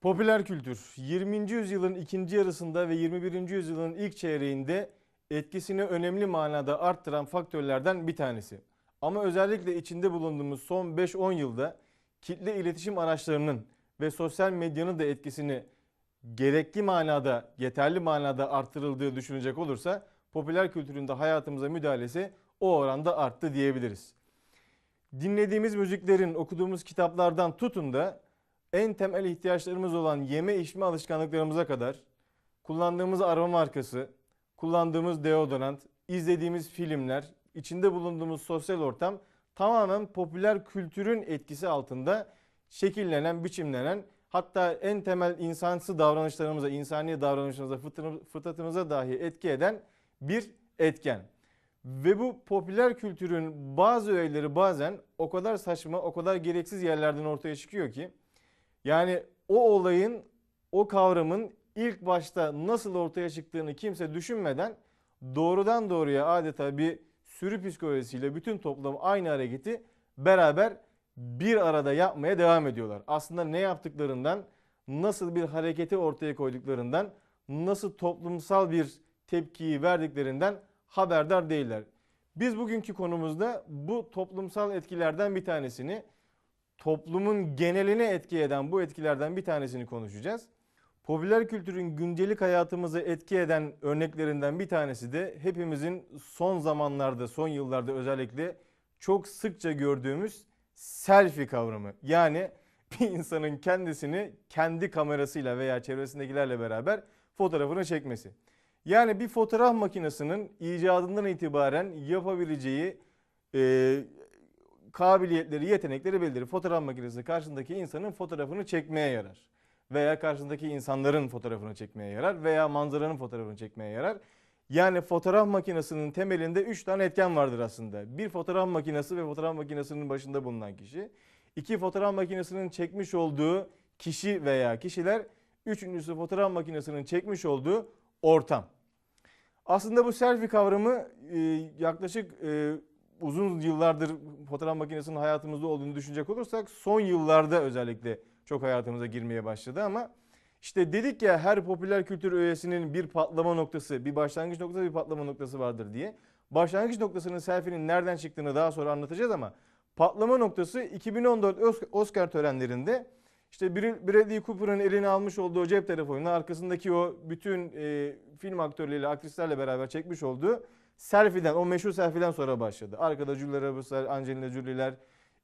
Popüler kültür 20. yüzyılın ikinci yarısında ve 21. yüzyılın ilk çeyreğinde etkisini önemli manada arttıran faktörlerden bir tanesi. Ama özellikle içinde bulunduğumuz son 5-10 yılda kitle iletişim araçlarının ve sosyal medyanın da etkisini gerekli manada, yeterli manada arttırıldığı düşünecek olursa popüler kültürün de hayatımıza müdahalesi o oranda arttı diyebiliriz. Dinlediğimiz müziklerin, okuduğumuz kitaplardan tutun da en temel ihtiyaçlarımız olan yeme içme alışkanlıklarımıza kadar kullandığımız araba markası, kullandığımız deodorant, izlediğimiz filmler, içinde bulunduğumuz sosyal ortam tamamen popüler kültürün etkisi altında şekillenen, biçimlenen hatta en temel insansı davranışlarımıza, insani davranışımıza, fıtr- fıtratımıza dahi etki eden bir etken. Ve bu popüler kültürün bazı öğeleri bazen o kadar saçma, o kadar gereksiz yerlerden ortaya çıkıyor ki yani o olayın, o kavramın ilk başta nasıl ortaya çıktığını kimse düşünmeden doğrudan doğruya adeta bir sürü psikolojisiyle bütün toplum aynı hareketi beraber bir arada yapmaya devam ediyorlar. Aslında ne yaptıklarından, nasıl bir hareketi ortaya koyduklarından, nasıl toplumsal bir tepkiyi verdiklerinden haberdar değiller. Biz bugünkü konumuzda bu toplumsal etkilerden bir tanesini toplumun geneline etki eden bu etkilerden bir tanesini konuşacağız. Popüler kültürün gündelik hayatımızı etki eden örneklerinden bir tanesi de hepimizin son zamanlarda, son yıllarda özellikle çok sıkça gördüğümüz selfie kavramı. Yani bir insanın kendisini kendi kamerasıyla veya çevresindekilerle beraber fotoğrafını çekmesi. Yani bir fotoğraf makinesinin icadından itibaren yapabileceği e, kabiliyetleri, yetenekleri belirtir. Fotoğraf makinesi karşındaki insanın fotoğrafını çekmeye yarar. Veya karşındaki insanların fotoğrafını çekmeye yarar veya manzaranın fotoğrafını çekmeye yarar. Yani fotoğraf makinesinin temelinde 3 tane etken vardır aslında. Bir fotoğraf makinesi ve fotoğraf makinesinin başında bulunan kişi. İki fotoğraf makinesinin çekmiş olduğu kişi veya kişiler. Üçüncüsü fotoğraf makinesinin çekmiş olduğu ortam. Aslında bu selfie kavramı e, yaklaşık e, uzun yıllardır fotoğraf makinesinin hayatımızda olduğunu düşünecek olursak son yıllarda özellikle çok hayatımıza girmeye başladı ama işte dedik ya her popüler kültür öğesinin bir patlama noktası, bir başlangıç noktası, bir patlama noktası vardır diye. Başlangıç noktasının selfie'nin nereden çıktığını daha sonra anlatacağız ama patlama noktası 2014 Os- Oscar törenlerinde işte Br- Bradley Cooper'ın eline almış olduğu cep telefonunun arkasındaki o bütün e, film aktörleriyle, aktrislerle beraber çekmiş olduğu selfie'den, o meşhur selfie'den sonra başladı. Arkada Julia Roberts'lar, Angelina Jolie'ler,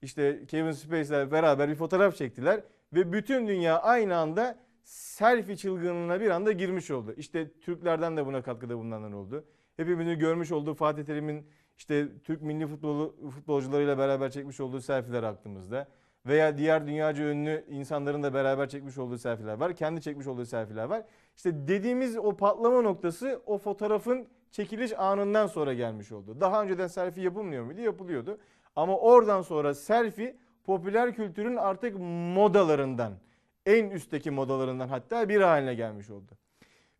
işte Kevin Spacey'ler beraber bir fotoğraf çektiler. Ve bütün dünya aynı anda selfie çılgınlığına bir anda girmiş oldu. İşte Türklerden de buna katkıda bulunanlar oldu. Hepimizin görmüş olduğu Fatih Terim'in işte Türk milli futbolu futbolcularıyla beraber çekmiş olduğu selfie'ler aklımızda. Veya diğer dünyaca ünlü insanların da beraber çekmiş olduğu selfie'ler var. Kendi çekmiş olduğu selfie'ler var. İşte dediğimiz o patlama noktası o fotoğrafın çekiliş anından sonra gelmiş oldu. Daha önceden selfie yapılmıyor muydu? Yapılıyordu. Ama oradan sonra selfie popüler kültürün artık modalarından, en üstteki modalarından hatta bir haline gelmiş oldu.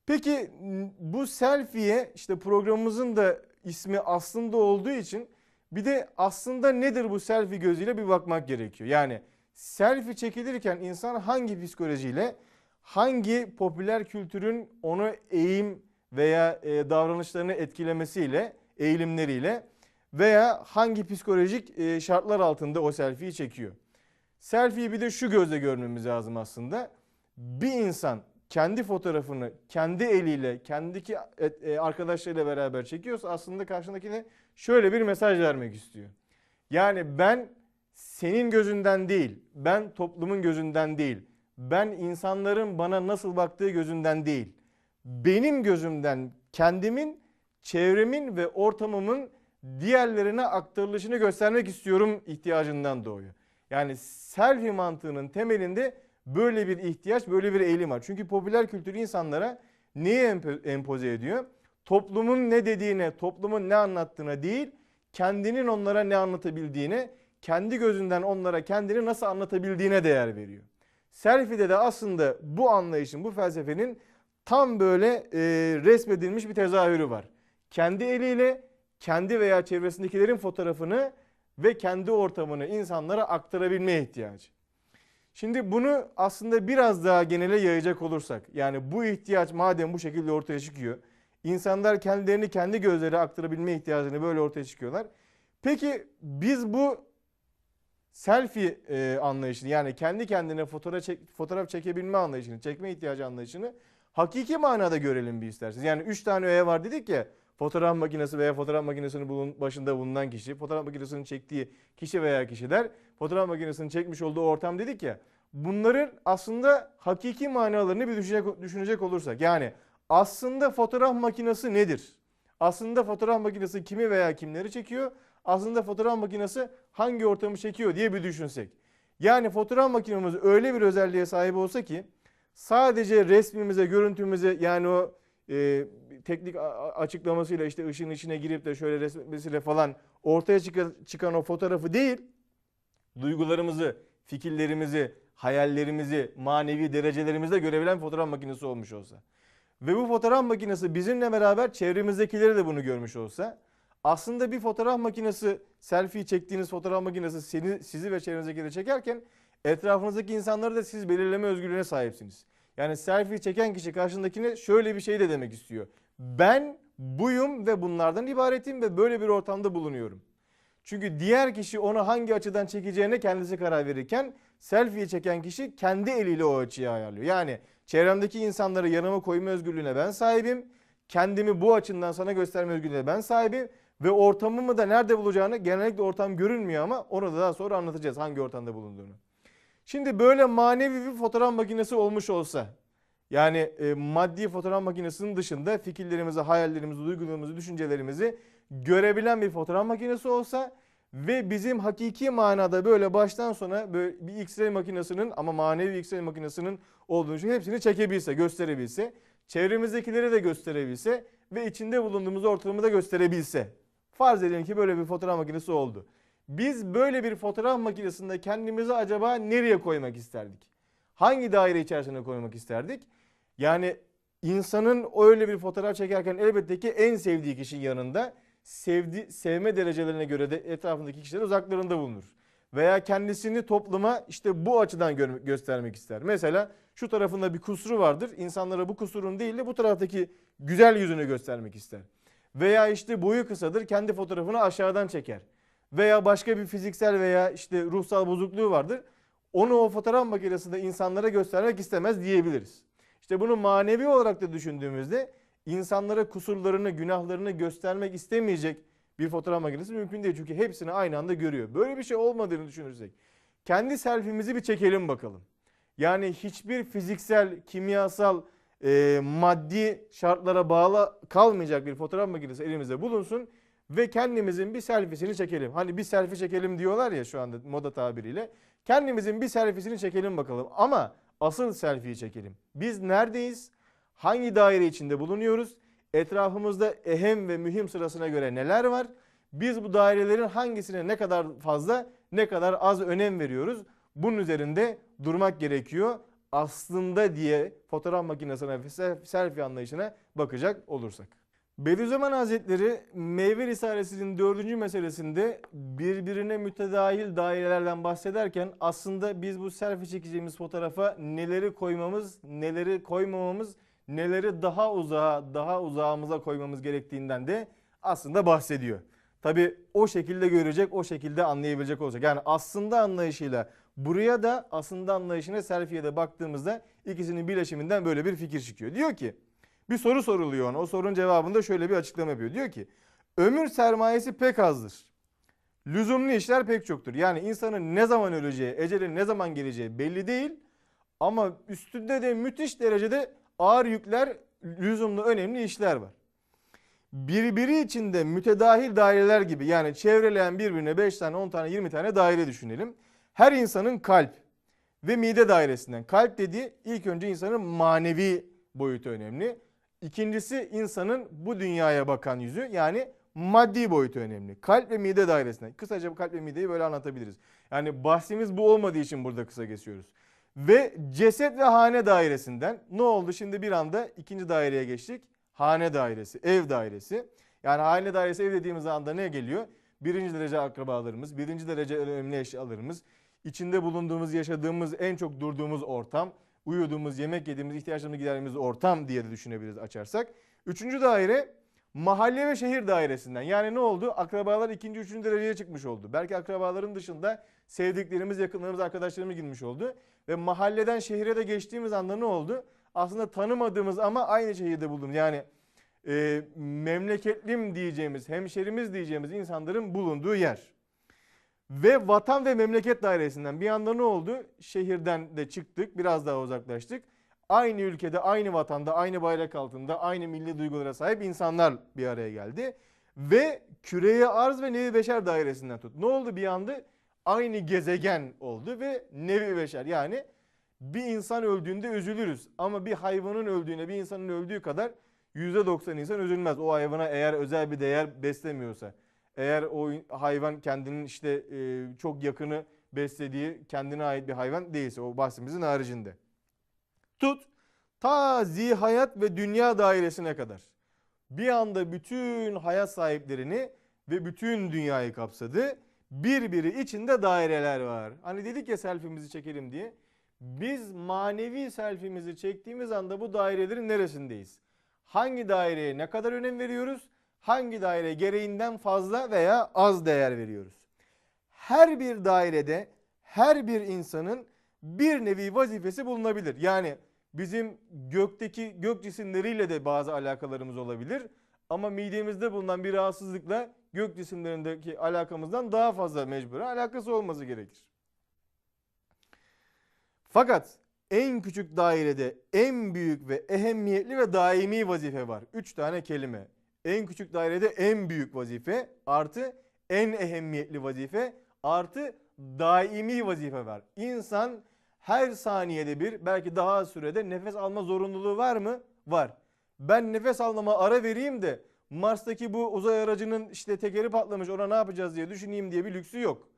Peki bu selfie'ye işte programımızın da ismi aslında olduğu için bir de aslında nedir bu selfie gözüyle bir bakmak gerekiyor. Yani selfie çekilirken insan hangi psikolojiyle, hangi popüler kültürün onu eğim veya e, davranışlarını etkilemesiyle, eğilimleriyle veya hangi psikolojik e, şartlar altında o selfie'yi çekiyor. Selfie'yi bir de şu gözle görmemiz lazım aslında. Bir insan kendi fotoğrafını kendi eliyle, kendiki e, arkadaşlarıyla beraber çekiyorsa aslında karşındakine şöyle bir mesaj vermek istiyor. Yani ben senin gözünden değil, ben toplumun gözünden değil, ben insanların bana nasıl baktığı gözünden değil, benim gözümden kendimin, çevremin ve ortamımın diğerlerine aktarılışını göstermek istiyorum ihtiyacından doğuyor. Yani selfie mantığının temelinde böyle bir ihtiyaç, böyle bir eğilim var. Çünkü popüler kültür insanlara neyi empo- empoze ediyor? Toplumun ne dediğine, toplumun ne anlattığına değil, kendinin onlara ne anlatabildiğine, kendi gözünden onlara kendini nasıl anlatabildiğine değer veriyor. Selfie'de de aslında bu anlayışın, bu felsefenin tam böyle e, resmedilmiş bir tezahürü var. Kendi eliyle kendi veya çevresindekilerin fotoğrafını ve kendi ortamını insanlara aktarabilmeye ihtiyacı. Şimdi bunu aslında biraz daha genele yayacak olursak yani bu ihtiyaç madem bu şekilde ortaya çıkıyor. insanlar kendilerini kendi gözleri aktarabilme ihtiyacını böyle ortaya çıkıyorlar. Peki biz bu selfie e, anlayışını yani kendi kendine fotoğraf, çek, fotoğraf çekebilme anlayışını, çekme ihtiyacı anlayışını hakiki manada görelim bir isterseniz. Yani 3 tane öğe var dedik ya fotoğraf makinesi veya fotoğraf makinesinin bulun, başında bulunan kişi, fotoğraf makinesinin çektiği kişi veya kişiler, fotoğraf makinesinin çekmiş olduğu ortam dedik ya. Bunların aslında hakiki manalarını bir düşünecek, düşünecek olursak yani aslında fotoğraf makinesi nedir? Aslında fotoğraf makinesi kimi veya kimleri çekiyor? Aslında fotoğraf makinesi hangi ortamı çekiyor diye bir düşünsek. Yani fotoğraf makinemiz öyle bir özelliğe sahip olsa ki sadece resmimize, görüntümüze yani o e, teknik açıklamasıyla işte ışığın içine girip de şöyle resmetmesiyle falan ortaya çıkan, o fotoğrafı değil, duygularımızı, fikirlerimizi, hayallerimizi, manevi derecelerimizi de görebilen fotoğraf makinesi olmuş olsa. Ve bu fotoğraf makinesi bizimle beraber çevremizdekileri de bunu görmüş olsa aslında bir fotoğraf makinesi selfie çektiğiniz fotoğraf makinesi seni, sizi ve çevrenizdekileri çekerken etrafınızdaki insanları da siz belirleme özgürlüğüne sahipsiniz. Yani selfie çeken kişi karşındakine şöyle bir şey de demek istiyor. Ben buyum ve bunlardan ibaretim ve böyle bir ortamda bulunuyorum. Çünkü diğer kişi onu hangi açıdan çekeceğine kendisi karar verirken selfie çeken kişi kendi eliyle o açıyı ayarlıyor. Yani çevremdeki insanları yanıma koyma özgürlüğüne ben sahibim. Kendimi bu açından sana gösterme özgürlüğüne ben sahibim. Ve ortamımı da nerede bulacağını genellikle ortam görünmüyor ama onu da daha sonra anlatacağız hangi ortamda bulunduğunu. Şimdi böyle manevi bir fotoğraf makinesi olmuş olsa yani e, maddi fotoğraf makinesinin dışında fikirlerimizi, hayallerimizi, duygularımızı, düşüncelerimizi görebilen bir fotoğraf makinesi olsa ve bizim hakiki manada böyle baştan sona böyle bir X-ray makinesinin ama manevi X-ray makinesinin olduğunu için hepsini çekebilse, gösterebilse, çevremizdekileri de gösterebilse ve içinde bulunduğumuz ortamı da gösterebilse. Farz edelim ki böyle bir fotoğraf makinesi oldu. Biz böyle bir fotoğraf makinesinde kendimizi acaba nereye koymak isterdik? Hangi daire içerisine koymak isterdik? Yani insanın öyle bir fotoğraf çekerken elbette ki en sevdiği kişinin yanında sevdi, sevme derecelerine göre de etrafındaki kişiler uzaklarında bulunur. Veya kendisini topluma işte bu açıdan gö- göstermek ister. Mesela şu tarafında bir kusuru vardır. İnsanlara bu kusurun değil de bu taraftaki güzel yüzünü göstermek ister. Veya işte boyu kısadır kendi fotoğrafını aşağıdan çeker. Veya başka bir fiziksel veya işte ruhsal bozukluğu vardır. Onu o fotoğraf makinesinde insanlara göstermek istemez diyebiliriz. İşte bunu manevi olarak da düşündüğümüzde insanlara kusurlarını, günahlarını göstermek istemeyecek bir fotoğraf makinesi mümkün değil. Çünkü hepsini aynı anda görüyor. Böyle bir şey olmadığını düşünürsek kendi selfimizi bir çekelim bakalım. Yani hiçbir fiziksel, kimyasal, e, maddi şartlara bağlı kalmayacak bir fotoğraf makinesi elimizde bulunsun ve kendimizin bir selfiesini çekelim. Hani bir selfie çekelim diyorlar ya şu anda moda tabiriyle. Kendimizin bir selfiesini çekelim bakalım ama asıl selfie'yi çekelim. Biz neredeyiz? Hangi daire içinde bulunuyoruz? Etrafımızda ehem ve mühim sırasına göre neler var? Biz bu dairelerin hangisine ne kadar fazla ne kadar az önem veriyoruz? Bunun üzerinde durmak gerekiyor. Aslında diye fotoğraf makinesine selfie anlayışına bakacak olursak. Bediüzzaman Hazretleri Meyve Risalesi'nin dördüncü meselesinde birbirine mütedahil dairelerden bahsederken aslında biz bu selfie çekeceğimiz fotoğrafa neleri koymamız, neleri koymamamız, neleri daha uzağa, daha uzağımıza koymamız gerektiğinden de aslında bahsediyor. Tabi o şekilde görecek, o şekilde anlayabilecek olacak. Yani aslında anlayışıyla buraya da aslında anlayışına selfie'ye de baktığımızda ikisinin bileşiminden böyle bir fikir çıkıyor. Diyor ki bir soru soruluyor ona. O sorunun cevabında şöyle bir açıklama yapıyor. Diyor ki ömür sermayesi pek azdır. Lüzumlu işler pek çoktur. Yani insanın ne zaman öleceği, ecelin ne zaman geleceği belli değil. Ama üstünde de müthiş derecede ağır yükler, lüzumlu önemli işler var. Birbiri içinde mütedahil daireler gibi yani çevreleyen birbirine 5 tane, 10 tane, 20 tane daire düşünelim. Her insanın kalp ve mide dairesinden. Kalp dediği ilk önce insanın manevi boyutu önemli. İkincisi insanın bu dünyaya bakan yüzü yani maddi boyutu önemli. Kalp ve mide dairesinden. Kısaca bu kalp ve mideyi böyle anlatabiliriz. Yani bahsimiz bu olmadığı için burada kısa geçiyoruz. Ve ceset ve hane dairesinden ne oldu şimdi bir anda ikinci daireye geçtik. Hane dairesi, ev dairesi. Yani hane dairesi ev dediğimiz anda ne geliyor? Birinci derece akrabalarımız, birinci derece önemli eşyalarımız, içinde bulunduğumuz, yaşadığımız, en çok durduğumuz ortam, uyuduğumuz, yemek yediğimiz, ihtiyaçlarımızı giderdiğimiz ortam diye de düşünebiliriz açarsak. Üçüncü daire mahalle ve şehir dairesinden. Yani ne oldu? Akrabalar ikinci, üçüncü dereceye çıkmış oldu. Belki akrabaların dışında sevdiklerimiz, yakınlarımız, arkadaşlarımız girmiş oldu. Ve mahalleden şehire de geçtiğimiz anda ne oldu? Aslında tanımadığımız ama aynı şehirde bulunduğumuz yani e, memleketlim diyeceğimiz, hemşerimiz diyeceğimiz insanların bulunduğu yer. Ve vatan ve memleket dairesinden bir anda ne oldu? Şehirden de çıktık, biraz daha uzaklaştık. Aynı ülkede, aynı vatanda, aynı bayrak altında, aynı milli duygulara sahip insanlar bir araya geldi. Ve küreye arz ve nevi beşer dairesinden tut. Ne oldu bir anda? Aynı gezegen oldu ve nevi beşer yani bir insan öldüğünde üzülürüz. Ama bir hayvanın öldüğüne bir insanın öldüğü kadar %90 insan üzülmez. O hayvana eğer özel bir değer beslemiyorsa. Eğer o hayvan kendinin işte e, çok yakını beslediği kendine ait bir hayvan değilse o bahsimizin haricinde. Tut ta zihayat ve dünya dairesine kadar. Bir anda bütün hayat sahiplerini ve bütün dünyayı kapsadı. Birbiri içinde daireler var. Hani dedik ya selfie'mizi çekelim diye. Biz manevi selfie'mizi çektiğimiz anda bu dairelerin neresindeyiz? Hangi daireye ne kadar önem veriyoruz? Hangi daire gereğinden fazla veya az değer veriyoruz? Her bir dairede her bir insanın bir nevi vazifesi bulunabilir. Yani bizim gökteki gök cisimleriyle de bazı alakalarımız olabilir. Ama midemizde bulunan bir rahatsızlıkla gök cisimlerindeki alakamızdan daha fazla mecburen alakası olması gerekir. Fakat en küçük dairede en büyük ve ehemmiyetli ve daimi vazife var. Üç tane kelime. En küçük dairede en büyük vazife artı en ehemmiyetli vazife artı daimi vazife var. İnsan her saniyede bir belki daha az sürede nefes alma zorunluluğu var mı? Var. Ben nefes almama ara vereyim de Mars'taki bu uzay aracının işte tekeri patlamış ona ne yapacağız diye düşüneyim diye bir lüksü yok.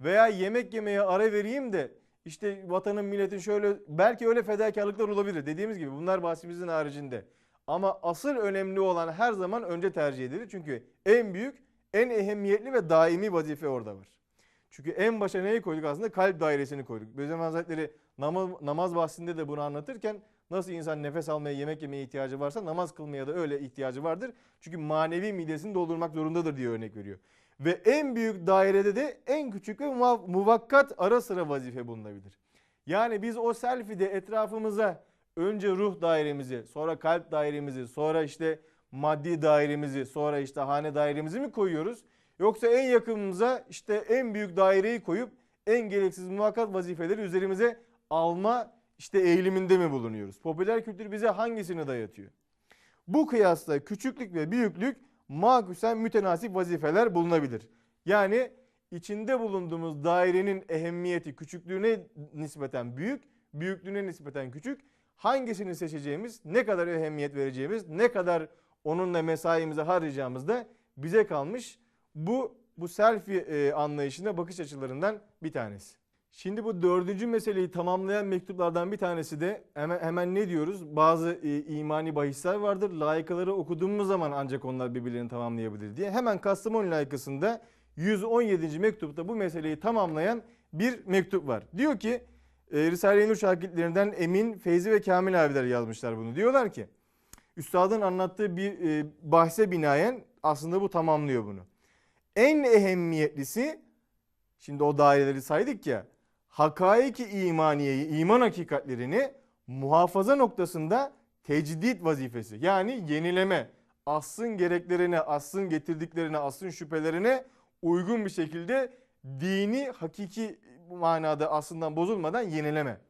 Veya yemek yemeye ara vereyim de işte vatanın milletin şöyle belki öyle fedakarlıklar olabilir. Dediğimiz gibi bunlar bahsimizin haricinde. Ama asıl önemli olan her zaman önce tercih edilir. Çünkü en büyük, en ehemmiyetli ve daimi vazife orada var. Çünkü en başa neyi koyduk aslında? Kalp dairesini koyduk. Bediüzzaman Hazretleri namaz, namaz bahsinde de bunu anlatırken nasıl insan nefes almaya, yemek yemeye ihtiyacı varsa namaz kılmaya da öyle ihtiyacı vardır. Çünkü manevi midesini doldurmak zorundadır diye örnek veriyor. Ve en büyük dairede de en küçük ve muv- muvakkat ara sıra vazife bulunabilir. Yani biz o selfie'de etrafımıza önce ruh dairemizi, sonra kalp dairemizi, sonra işte maddi dairemizi, sonra işte hane dairemizi mi koyuyoruz? Yoksa en yakınımıza işte en büyük daireyi koyup en gereksiz muvakkat vazifeleri üzerimize alma işte eğiliminde mi bulunuyoruz? Popüler kültür bize hangisini dayatıyor? Bu kıyasla küçüklük ve büyüklük makusen mütenasip vazifeler bulunabilir. Yani içinde bulunduğumuz dairenin ehemmiyeti küçüklüğüne nispeten büyük, büyüklüğüne nispeten küçük. Hangisini seçeceğimiz, ne kadar ehemmiyet vereceğimiz, ne kadar onunla mesaimizi harcayacağımız da bize kalmış. Bu bu selfie e, anlayışında bakış açılarından bir tanesi. Şimdi bu dördüncü meseleyi tamamlayan mektuplardan bir tanesi de hemen, hemen ne diyoruz? Bazı e, imani bahisler vardır. Layıkaları okuduğumuz zaman ancak onlar birbirlerini tamamlayabilir diye. Hemen Kastamonu layıkasında 117. mektupta bu meseleyi tamamlayan bir mektup var. Diyor ki e, Risale-i Nur şagirdlerinden Emin, Feyzi ve Kamil abiler yazmışlar bunu. Diyorlar ki Üstadın anlattığı bir e, bahse binaen aslında bu tamamlıyor bunu. En ehemmiyetlisi şimdi o daireleri saydık ya hakaiki imaniyeyi, iman hakikatlerini muhafaza noktasında tecdit vazifesi. Yani yenileme, aslın gereklerine, aslın getirdiklerine, aslın şüphelerine uygun bir şekilde dini hakiki manada aslından bozulmadan yenileme.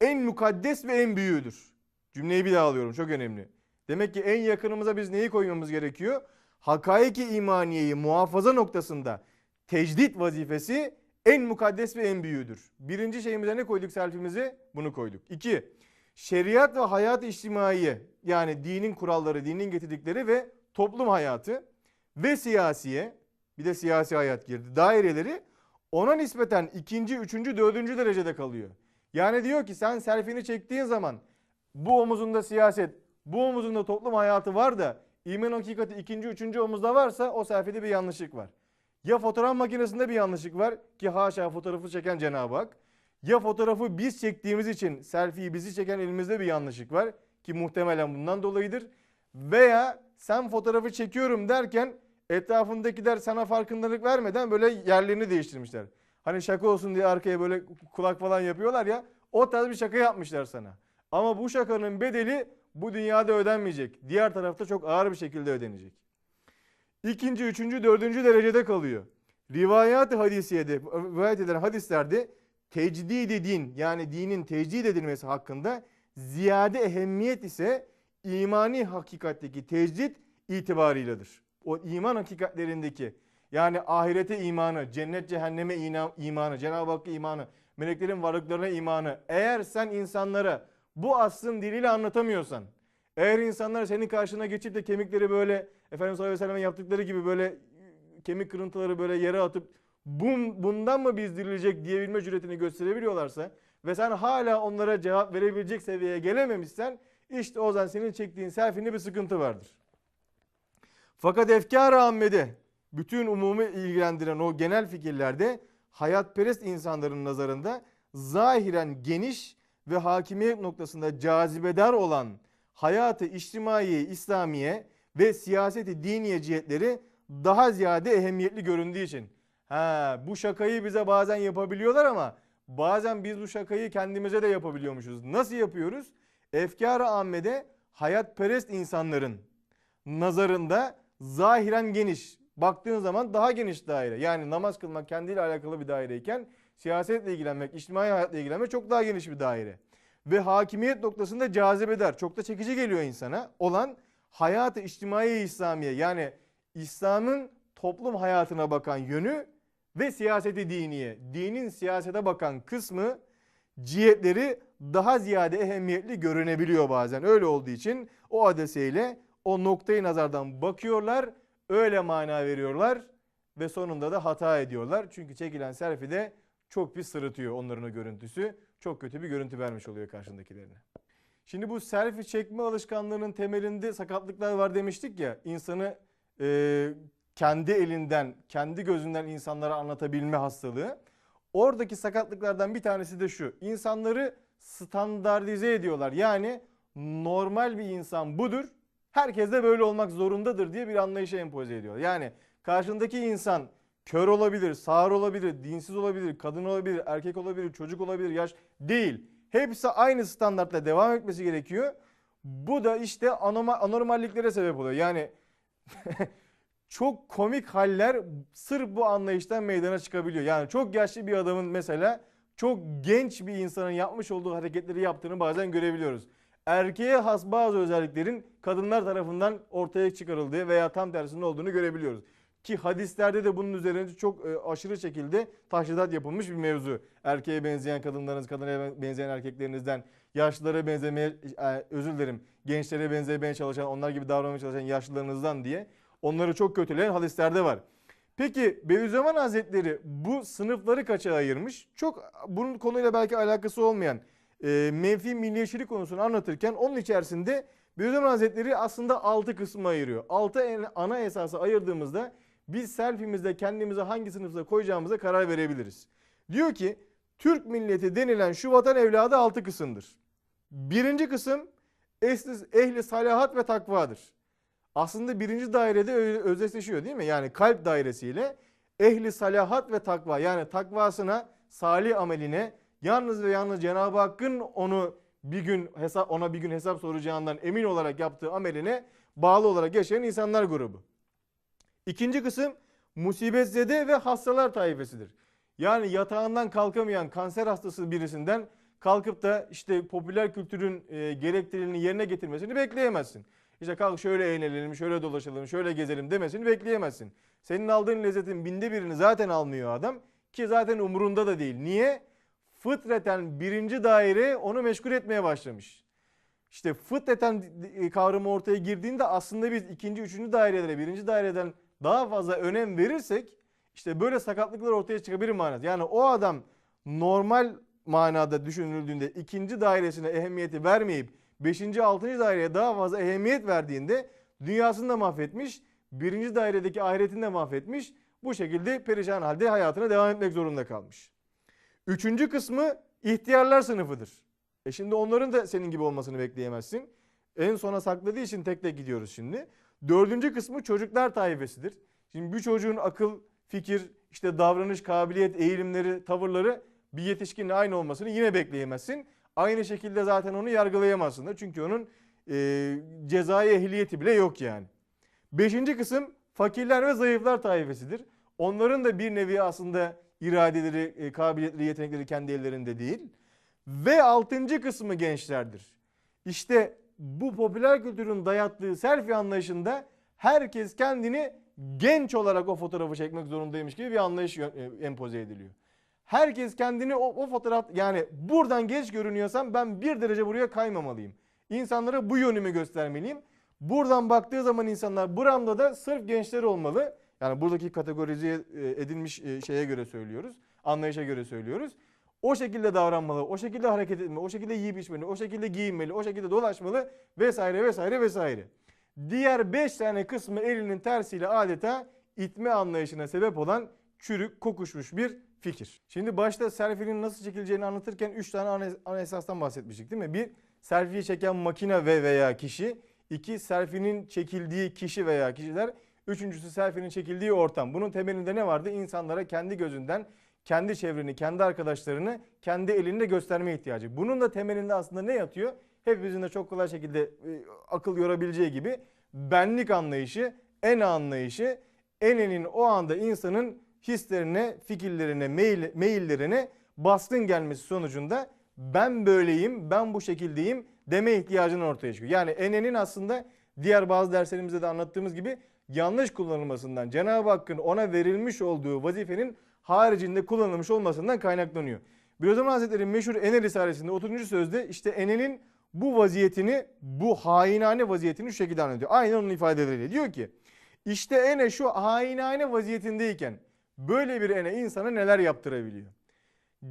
En mukaddes ve en büyüğüdür. Cümleyi bir daha alıyorum çok önemli. Demek ki en yakınımıza biz neyi koymamız gerekiyor? Hakaiki imaniyeyi muhafaza noktasında tecdit vazifesi en mukaddes ve en büyüğüdür. Birinci şeyimize ne koyduk selfimizi? Bunu koyduk. İki, şeriat ve hayat içtimaiye yani dinin kuralları, dinin getirdikleri ve toplum hayatı ve siyasiye bir de siyasi hayat girdi. Daireleri ona nispeten ikinci, üçüncü, dördüncü derecede kalıyor. Yani diyor ki sen selfini çektiğin zaman bu omuzunda siyaset, bu omuzunda toplum hayatı var da iman hakikati ikinci, üçüncü omuzda varsa o selfide bir yanlışlık var. Ya fotoğraf makinesinde bir yanlışlık var ki haşa fotoğrafı çeken Cenab-ı Hak. Ya fotoğrafı biz çektiğimiz için selfie'yi bizi çeken elimizde bir yanlışlık var ki muhtemelen bundan dolayıdır. Veya sen fotoğrafı çekiyorum derken etrafındakiler sana farkındalık vermeden böyle yerlerini değiştirmişler. Hani şaka olsun diye arkaya böyle kulak falan yapıyorlar ya o tarz bir şaka yapmışlar sana. Ama bu şakanın bedeli bu dünyada ödenmeyecek. Diğer tarafta çok ağır bir şekilde ödenecek. İkinci, üçüncü, dördüncü derecede kalıyor. Rivayat-ı hadisiyede, rivayet edilen hadislerde tecdid din yani dinin tecdid edilmesi hakkında ziyade ehemmiyet ise imani hakikatteki tecdid itibarıyladır. O iman hakikatlerindeki yani ahirete imanı, cennet cehenneme imanı, Cenab-ı Hakk'a imanı, meleklerin varlıklarına imanı. Eğer sen insanlara bu aslın diliyle anlatamıyorsan, eğer insanlar senin karşına geçip de kemikleri böyle Efendimiz sallallahu aleyhi ve yaptıkları gibi böyle kemik kırıntıları böyle yere atıp "Bun- bundan mı biz dirilecek diyebilme cüretini gösterebiliyorlarsa ve sen hala onlara cevap verebilecek seviyeye gelememişsen işte o zaman senin çektiğin selfie'inde bir sıkıntı vardır. Fakat efkar-ı ammede bütün umumu ilgilendiren o genel fikirlerde hayatperest insanların nazarında zahiren geniş ve hakimiyet noktasında cazibedar olan hayatı içtimai İslamiye ve siyaseti diniye cihetleri daha ziyade ehemmiyetli göründüğü için. Ha, bu şakayı bize bazen yapabiliyorlar ama bazen biz bu şakayı kendimize de yapabiliyormuşuz. Nasıl yapıyoruz? Efkar-ı ammede hayatperest insanların nazarında zahiren geniş. Baktığın zaman daha geniş daire. Yani namaz kılmak kendiyle alakalı bir daireyken siyasetle ilgilenmek, içtimai hayatla ilgilenmek çok daha geniş bir daire. Ve hakimiyet noktasında cazibedar, çok da çekici geliyor insana olan hayatı içtimai İslamiye yani İslam'ın toplum hayatına bakan yönü ve siyaseti diniye, dinin siyasete bakan kısmı cihetleri daha ziyade ehemmiyetli görünebiliyor bazen. Öyle olduğu için o adeseyle o noktayı nazardan bakıyorlar, öyle mana veriyorlar ve sonunda da hata ediyorlar. Çünkü çekilen selfie'de çok bir sırıtıyor onların o görüntüsü. Çok kötü bir görüntü vermiş oluyor karşındakilerine. Şimdi bu selfie çekme alışkanlığının temelinde sakatlıklar var demiştik ya. İnsanı e, kendi elinden, kendi gözünden insanlara anlatabilme hastalığı. Oradaki sakatlıklardan bir tanesi de şu. İnsanları standartize ediyorlar. Yani normal bir insan budur. Herkes de böyle olmak zorundadır diye bir anlayışa empoze ediyor. Yani karşındaki insan kör olabilir, sağır olabilir, dinsiz olabilir, kadın olabilir, erkek olabilir, çocuk olabilir, yaş değil. Hepsi aynı standartla devam etmesi gerekiyor. Bu da işte anormalliklere sebep oluyor. Yani çok komik haller sırf bu anlayıştan meydana çıkabiliyor. Yani çok yaşlı bir adamın mesela çok genç bir insanın yapmış olduğu hareketleri yaptığını bazen görebiliyoruz. Erkeğe has bazı özelliklerin kadınlar tarafından ortaya çıkarıldığı veya tam tersinin olduğunu görebiliyoruz. Ki hadislerde de bunun üzerine çok e, aşırı şekilde taşhidat yapılmış bir mevzu. Erkeğe benzeyen kadınlarınız, kadına benzeyen erkeklerinizden, yaşlılara benzemeye, e, özür dilerim, gençlere benzemeye çalışan, onlar gibi davranmaya çalışan yaşlılarınızdan diye onları çok kötüleyen hadislerde var. Peki Bediüzzaman Hazretleri bu sınıfları kaça ayırmış? Çok bunun konuyla belki alakası olmayan e, menfi milliyetçilik konusunu anlatırken onun içerisinde Bediüzzaman Hazretleri aslında 6 kısmı ayırıyor. 6 ana esası ayırdığımızda biz selfie'mizde kendimizi hangi sınıfta koyacağımıza karar verebiliriz. Diyor ki Türk milleti denilen şu vatan evladı 6 kısımdır. Birinci kısım ehli, salahat ve takvadır. Aslında birinci dairede özdeşleşiyor değil mi? Yani kalp dairesiyle ehli salahat ve takva yani takvasına, salih ameline yalnız ve yalnız Cenab-ı Hakk'ın onu bir gün hesap ona bir gün hesap soracağından emin olarak yaptığı ameline bağlı olarak yaşayan insanlar grubu. İkinci kısım musibetzede ve hastalar taifesidir. Yani yatağından kalkamayan kanser hastası birisinden kalkıp da işte popüler kültürün e, gerekliliğini yerine getirmesini bekleyemezsin. İşte kalk şöyle eğlenelim, şöyle dolaşalım, şöyle gezelim demesini bekleyemezsin. Senin aldığın lezzetin binde birini zaten almıyor adam ki zaten umurunda da değil. Niye? Fıtraten birinci daire onu meşgul etmeye başlamış. İşte fıtraten kavramı ortaya girdiğinde aslında biz ikinci, üçüncü dairelere, birinci daireden daha fazla önem verirsek işte böyle sakatlıklar ortaya çıkabilir manası. Yani o adam normal manada düşünüldüğünde ikinci dairesine ehemmiyeti vermeyip beşinci, altıncı daireye daha fazla ehemmiyet verdiğinde dünyasını da mahvetmiş, birinci dairedeki ahiretini de mahvetmiş. bu şekilde perişan halde hayatına devam etmek zorunda kalmış. Üçüncü kısmı ihtiyarlar sınıfıdır. E şimdi onların da senin gibi olmasını bekleyemezsin. En sona sakladığı için tek tek gidiyoruz şimdi. Dördüncü kısmı çocuklar taifesidir. Şimdi bir çocuğun akıl, fikir, işte davranış, kabiliyet, eğilimleri, tavırları bir yetişkinle aynı olmasını yine bekleyemezsin. Aynı şekilde zaten onu yargılayamazsın da. Çünkü onun e, cezai ehliyeti bile yok yani. Beşinci kısım fakirler ve zayıflar taifesidir. Onların da bir nevi aslında iradeleri, e, kabiliyetleri, yetenekleri kendi ellerinde değil. Ve altıncı kısmı gençlerdir. İşte bu popüler kültürün dayattığı selfie anlayışında herkes kendini genç olarak o fotoğrafı çekmek zorundaymış gibi bir anlayış e, empoze ediliyor. Herkes kendini o, o fotoğraf yani buradan genç görünüyorsam ben bir derece buraya kaymamalıyım. İnsanlara bu yönümü göstermeliyim. Buradan baktığı zaman insanlar buramda da sırf gençler olmalı. Yani buradaki kategorize e, edilmiş e, şeye göre söylüyoruz. Anlayışa göre söylüyoruz. O şekilde davranmalı, o şekilde hareket etmeli, o şekilde yiyip içmeli, o şekilde giyinmeli, o şekilde dolaşmalı vesaire vesaire vesaire. Diğer 5 tane kısmı elinin tersiyle adeta itme anlayışına sebep olan çürük, kokuşmuş bir fikir. Şimdi başta selfie'nin nasıl çekileceğini anlatırken 3 tane ana, ana bahsetmiştik değil mi? Bir, selfie'yi çeken makine ve veya kişi. İki, selfie'nin çekildiği kişi veya kişiler. Üçüncüsü selfie'nin çekildiği ortam. Bunun temelinde ne vardı? İnsanlara kendi gözünden kendi çevreni, kendi arkadaşlarını kendi elinde gösterme ihtiyacı. Bunun da temelinde aslında ne yatıyor? Hepimizin de çok kolay şekilde e, akıl yorabileceği gibi benlik anlayışı, en anlayışı, enenin o anda insanın hislerine, fikirlerine, mail, maillerine baskın gelmesi sonucunda ben böyleyim, ben bu şekildeyim deme ihtiyacının ortaya çıkıyor. Yani enenin aslında diğer bazı derslerimizde de anlattığımız gibi yanlış kullanılmasından, Cenab-ı Hakk'ın ona verilmiş olduğu vazifenin haricinde kullanılmış olmasından kaynaklanıyor. Bediüzzaman Hazretleri meşhur Ene Risalesi'nde 30. sözde işte Ene'nin bu vaziyetini, bu hainane vaziyetini şu şekilde anlatıyor. Aynen onun ifadeleriyle. Diyor ki işte Ene şu hainane vaziyetindeyken böyle bir Ene insana neler yaptırabiliyor?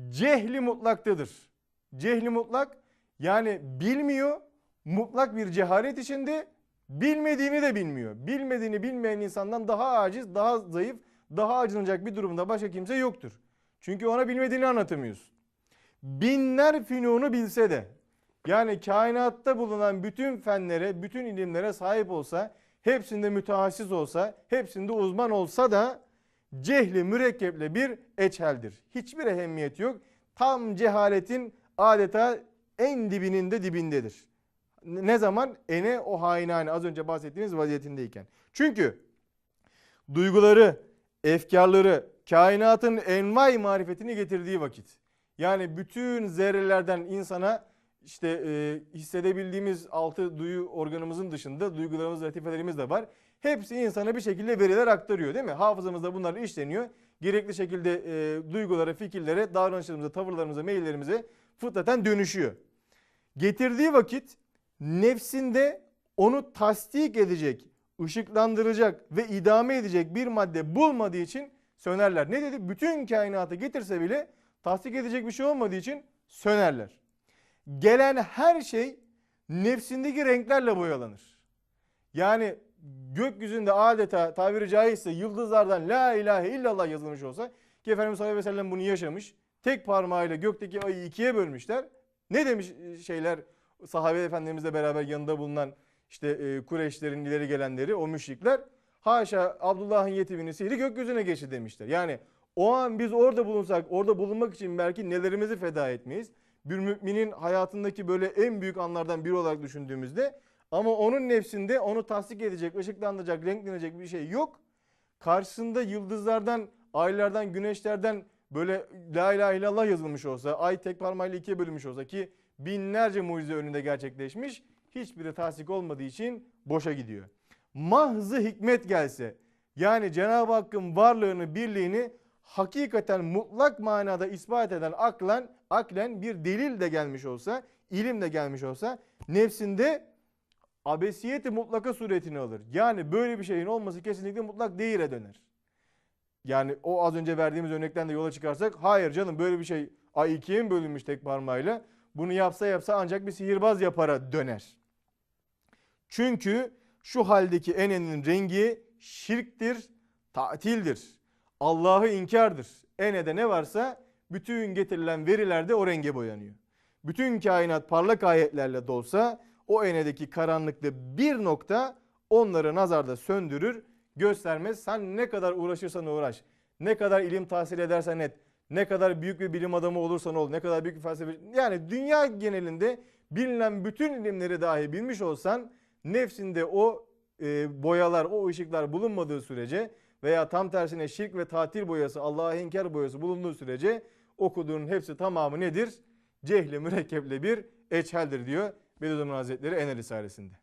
Cehli mutlaktadır. Cehli mutlak yani bilmiyor, mutlak bir cehalet içinde bilmediğini de bilmiyor. Bilmediğini bilmeyen insandan daha aciz, daha zayıf, daha acınacak bir durumda başka kimse yoktur. Çünkü ona bilmediğini anlatamıyorsun. Binler fünunu bilse de yani kainatta bulunan bütün fenlere, bütün ilimlere sahip olsa, hepsinde mütehassıs olsa, hepsinde uzman olsa da cehli mürekkeple bir eçheldir. Hiçbir ehemmiyeti yok. Tam cehaletin adeta en dibinin de dibindedir. Ne zaman? Ene o hainane az önce bahsettiğiniz vaziyetindeyken. Çünkü duyguları, efkarları, kainatın envai marifetini getirdiği vakit. Yani bütün zerrelerden insana işte e, hissedebildiğimiz altı duyu organımızın dışında duygularımız, latifelerimiz de var. Hepsi insana bir şekilde veriler aktarıyor değil mi? Hafızamızda bunlar işleniyor. Gerekli şekilde e, duygulara, fikirlere, davranışlarımıza, tavırlarımıza, meyillerimize fıtraten dönüşüyor. Getirdiği vakit nefsinde onu tasdik edecek, ışıklandıracak ve idame edecek bir madde bulmadığı için sönerler. Ne dedi? Bütün kainatı getirse bile tasdik edecek bir şey olmadığı için sönerler. Gelen her şey nefsindeki renklerle boyalanır. Yani gökyüzünde adeta tabiri caizse yıldızlardan la ilahe illallah yazılmış olsa ki Efendimiz sallallahu aleyhi ve sellem bunu yaşamış. Tek parmağıyla gökteki ayı ikiye bölmüşler. Ne demiş şeyler sahabe efendimizle beraber yanında bulunan işte e, Kureyşlerin ileri gelenleri o müşrikler haşa Abdullah'ın yetimini sihri gökyüzüne geçti demişler. Yani o an biz orada bulunsak orada bulunmak için belki nelerimizi feda etmeyiz. Bir müminin hayatındaki böyle en büyük anlardan biri olarak düşündüğümüzde ama onun nefsinde onu tasdik edecek, ışıklandıracak, renklenecek bir şey yok. Karşısında yıldızlardan, aylardan, güneşlerden böyle la ilahe illallah yazılmış olsa, ay tek parmağıyla ikiye bölünmüş olsa ki binlerce mucize önünde gerçekleşmiş. Hiçbiri tasdik olmadığı için boşa gidiyor. Mahzı hikmet gelse yani Cenab-ı Hakk'ın varlığını, birliğini hakikaten mutlak manada ispat eden aklen, aklen bir delil de gelmiş olsa, ilim de gelmiş olsa nefsinde abesiyeti mutlaka suretini alır. Yani böyle bir şeyin olması kesinlikle mutlak değire döner. Yani o az önce verdiğimiz örnekten de yola çıkarsak hayır canım böyle bir şey ay ikiye mi bölünmüş tek parmağıyla? Bunu yapsa yapsa ancak bir sihirbaz yapara döner. Çünkü şu haldeki enenin rengi şirktir, tatildir. Allah'ı inkardır. Enede ne varsa bütün getirilen veriler de o renge boyanıyor. Bütün kainat parlak ayetlerle dolsa o enedeki karanlıkta bir nokta onları nazarda söndürür, göstermez. Sen ne kadar uğraşırsan uğraş, ne kadar ilim tahsil edersen et, ne kadar büyük bir bilim adamı olursan ol, ne kadar büyük bir felsefe... Yani dünya genelinde bilinen bütün ilimleri dahi bilmiş olsan nefsinde o e, boyalar, o ışıklar bulunmadığı sürece veya tam tersine şirk ve tatil boyası, Allah'a inkar boyası bulunduğu sürece okuduğun hepsi tamamı nedir? Cehli mürekkeple bir eçheldir diyor Bediüzzaman Hazretleri Ener Risalesi'nde.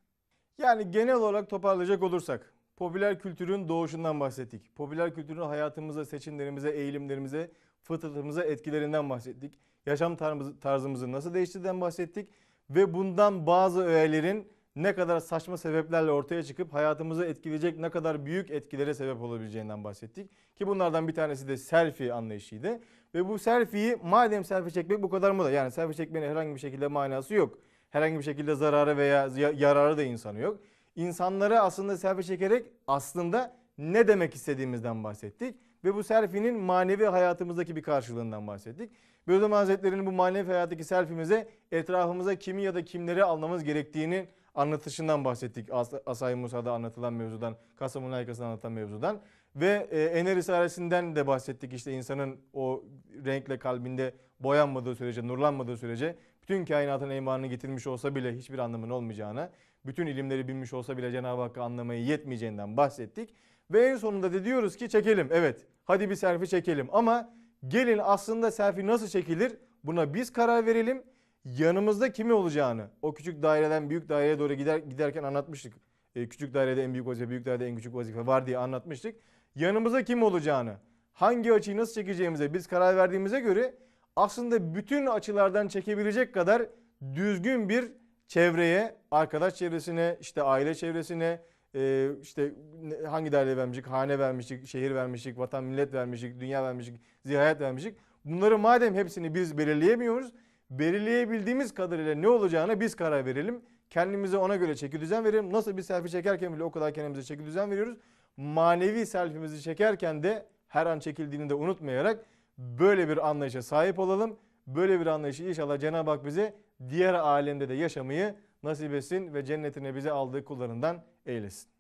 Yani genel olarak toparlayacak olursak popüler kültürün doğuşundan bahsettik. Popüler kültürün hayatımıza, seçimlerimize, eğilimlerimize, fıtratımıza etkilerinden bahsettik. Yaşam tarzımızı- nasıl değiştirdiğinden bahsettik. Ve bundan bazı öğelerin ne kadar saçma sebeplerle ortaya çıkıp hayatımızı etkileyecek ne kadar büyük etkilere sebep olabileceğinden bahsettik. Ki bunlardan bir tanesi de selfie anlayışıydı. Ve bu selfie'yi madem selfie çekmek bu kadar moda yani selfie çekmenin herhangi bir şekilde manası yok. Herhangi bir şekilde zararı veya ya- yararı da insanı yok. İnsanlara aslında selfie çekerek aslında ne demek istediğimizden bahsettik. Ve bu selfie'nin manevi hayatımızdaki bir karşılığından bahsettik. Bediüzzaman Hazretleri'nin bu manevi hayattaki selfie'mize etrafımıza kimi ya da kimleri almamız gerektiğini anlatışından bahsettik. As Asay Musa'da anlatılan mevzudan, Kasım'ın Aykası'nda anlatılan mevzudan. Ve e, Ener Risalesi'nden de bahsettik işte insanın o renkle kalbinde boyanmadığı sürece, nurlanmadığı sürece bütün kainatın imanını getirmiş olsa bile hiçbir anlamın olmayacağına, bütün ilimleri bilmiş olsa bile Cenab-ı Hakk'ı anlamayı yetmeyeceğinden bahsettik. Ve en sonunda da diyoruz ki çekelim. Evet hadi bir selfie çekelim ama gelin aslında selfie nasıl çekilir buna biz karar verelim. Yanımızda kimi olacağını o küçük daireden büyük daireye doğru gider, giderken anlatmıştık. E, küçük dairede en büyük vazife, büyük dairede en küçük vazife var diye anlatmıştık. Yanımızda kim olacağını, hangi açıyı nasıl çekeceğimize biz karar verdiğimize göre aslında bütün açılardan çekebilecek kadar düzgün bir çevreye, arkadaş çevresine, işte aile çevresine, e, işte hangi daire vermişik, hane vermişik, şehir vermişik, vatan millet vermişik, dünya vermişik, zihayet vermişik. Bunları madem hepsini biz belirleyemiyoruz, belirleyebildiğimiz kadarıyla ne olacağına biz karar verelim. Kendimize ona göre çeki düzen verelim. Nasıl bir selfie çekerken bile o kadar kendimize çeki düzen veriyoruz. Manevi selfie'mizi çekerken de her an çekildiğini de unutmayarak böyle bir anlayışa sahip olalım. Böyle bir anlayışı inşallah Cenab-ı Hak bize diğer alemde de yaşamayı nasip etsin ve cennetine bizi aldığı kullarından eylesin.